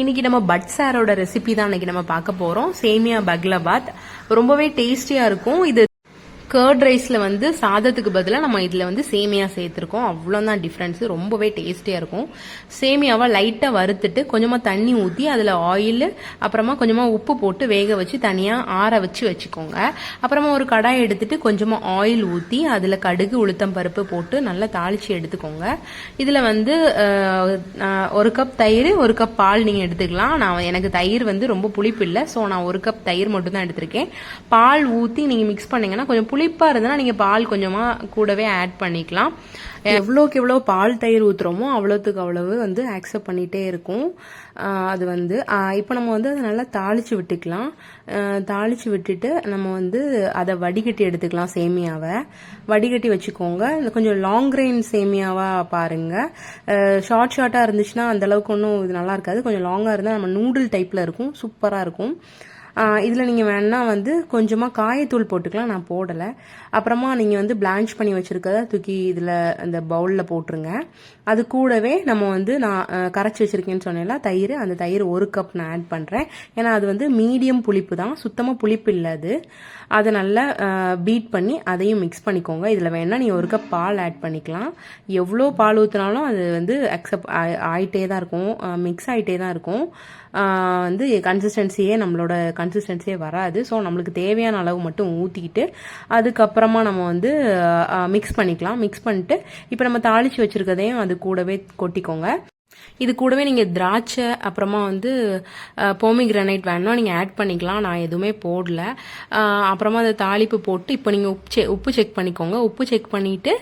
இன்னைக்கு நம்ம பட் சாரோட ரெசிபி தான் இன்னைக்கு நம்ம பார்க்க போறோம். சேமியா பக்லபாத். ரொம்பவே டேஸ்டியா இருக்கும். இது கர்ட் ரைஸ்ல வந்து சாதத்துக்கு பதிலாக நம்ம இதில் வந்து சேமியா சேர்த்துருக்கோம். அவ்வளோதான் டிஃப்ரென்ஸு ரொம்பவே டேஸ்டியா இருக்கும். சேமியாவை லைட்டா வறுத்துட்டு கொஞ்சமா தண்ணி ஊற்றி அதில் ஆயில் அப்புறமா கொஞ்சமா உப்பு போட்டு வேக வச்சு தனியா ஆற வச்சு வச்சுக்கோங்க. அப்புறமா ஒரு கடாய் எடுத்துட்டு கொஞ்சமா ஆயில் ஊற்றி அதில் கடுகு உளுத்தம் பருப்பு போட்டு நல்லா தாளிச்சு எடுத்துக்கோங்க. இதுல வந்து ஒரு கப் தயிர் ஒரு கப் பால் நீங்க எடுத்துக்கலாம். நான் எனக்கு தயிர் வந்து ரொம்ப புளிப்பு இல்லை ஸோ நான் ஒரு கப் தயிர் மட்டும் தான் எடுத்திருக்கேன். பால் ஊற்றி நீங்க மிக்ஸ் பண்ணீங்கன்னா கொஞ்சம் புளி புளிப்பாக இருந்ததுன்னா நீங்கள் பால் கொஞ்சமாக கூடவே ஆட் பண்ணிக்கலாம். எவ்வளோக்கு எவ்வளோ பால் தயிர் ஊற்றுறோமோ அவ்வளோத்துக்கு அவ்வளவு வந்து அக்செப்ட் பண்ணிகிட்டே இருக்கும். அது வந்து இப்போ நம்ம வந்து அதை நல்லா தாளித்து விட்டுக்கலாம். தாளித்து விட்டுட்டு நம்ம வந்து அதை வடிகட்டி எடுத்துக்கலாம் சேமியாவை. வடிகட்டி வச்சுக்கோங்க. கொஞ்சம் லாங் கிரெயின் சேமியாவாக பாருங்கள் ஷார்ட் ஷார்ட்டாக இருந்துச்சுன்னா அந்த அளவுக்கு ஒன்றும் இது நல்லா இருக்காது. கொஞ்சம் லாங்காக இருந்தால் நம்ம நூடுல் டைப்பில் இருக்கும். சூப்பராக இருக்கும். இதில் நீங்கள் வேணால் வந்து கொஞ்சமாக காயத்தூள் போட்டுக்கலாம் நான் போடலை. அப்புறமா நீங்கள் வந்து பிளான்ச் பண்ணி வச்சுருக்கத தூக்கி இதில் அந்த பவுலில் போட்டுருங்க. அது கூடவே நம்ம வந்து நான் கரைச்சி வச்சுருக்கேன்னு சொன்னேன்ல தயிர். அந்த தயிர் ஒரு கப் நான் ஆட் பண்ணுறேன் ஏன்னா அது வந்து மீடியம் புளிப்பு தான். சுத்தமாக புளிப்பு இல்லை அது. அதை நல்லா பீட் பண்ணி அதையும் மிக்ஸ் பண்ணிக்கோங்க. இதில் வேணால் நீங்கள் ஒரு கப் பால் ஆட் பண்ணிக்கலாம். எவ்வளோ பால் ஊற்றினாலும் அது வந்து அக்செப்ட் ஆகிட்டே தான் இருக்கும். மிக்ஸ் ஆகிட்டே தான் இருக்கும். வந்து கன்சிஸ்டன்சியே நம்மளோட கன்சிஸ்டன்சியே வராது. ஸோ நம்மளுக்கு தேவையான அளவு மட்டும் ஊற்றிக்கிட்டு அதுக்கப்புறமா நம்ம வந்து மிக்ஸ் பண்ணிக்கலாம். மிக்ஸ் பண்ணிட்டு இப்போ நம்ம தாளித்து வச்சுருக்கதையும் அது கூடவே கொட்டிக்கோங்க. இது கூடவே நீங்கள் திராட்சை அப்புறமா வந்து போமி கிரானைட் வேணா நீங்கள் ஆட் பண்ணிக்கலாம். நான் எதுவுமே போடல. அப்புறமா அதை தாளிப்பு போட்டு இப்போ நீங்கள் உப்பு செக் உப்பு செக் பண்ணிக்கோங்க. உப்பு செக் பண்ணிவிட்டு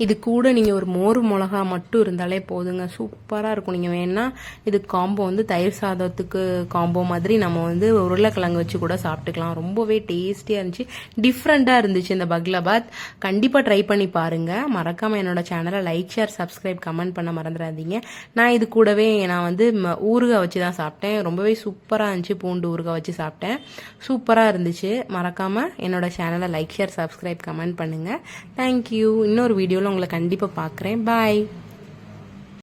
இது கூட நீங்கள் ஒரு மோர் மிளகா மட்டும் இருந்தாலே போதுங்க. சூப்பராக இருக்கும். நீங்கள் வேணா இது காம்போ வந்து தயிர் சாதத்துக்கு காம்போ மாதிரி நம்ம வந்து உருளைக்கிழங்கு வச்சு கூட சாப்பிட்டுக்கலாம். ரொம்பவே டேஸ்டியாக இருந்துச்சு. டிஃப்ரெண்ட்டாக இருந்துச்சு இந்த பக்லபாத். கண்டிப்பாக ட்ரை பண்ணி பாருங்கள் மறக்காமல் என்னோட சேனலை லைக் ஷேர் சப்ஸ்கிரைப் கமெண்ட் பண்ண மறந்துடாதீங்க. நான் இது கூடவே நான் வந்து ம- ஊறுகாய் வச்சு தான் சாப்பிட்டேன். ரொம்பவே சூப்பராக இருந்துச்சு. பூண்டு ஊறுகாய் வச்சு சாப்பிட்டேன். சூப்பராக இருந்துச்சு. மறக்காமல் என்னோட சேனலை லைக் ஷேர் சப்ஸ்கிரைப் கமெண்ட் பண்ணுங்கள் தேங்க்யூ இன்னொரு வீடியோவில் உங்களை கண்டிப்பாக பார்க்குறேன் பாய்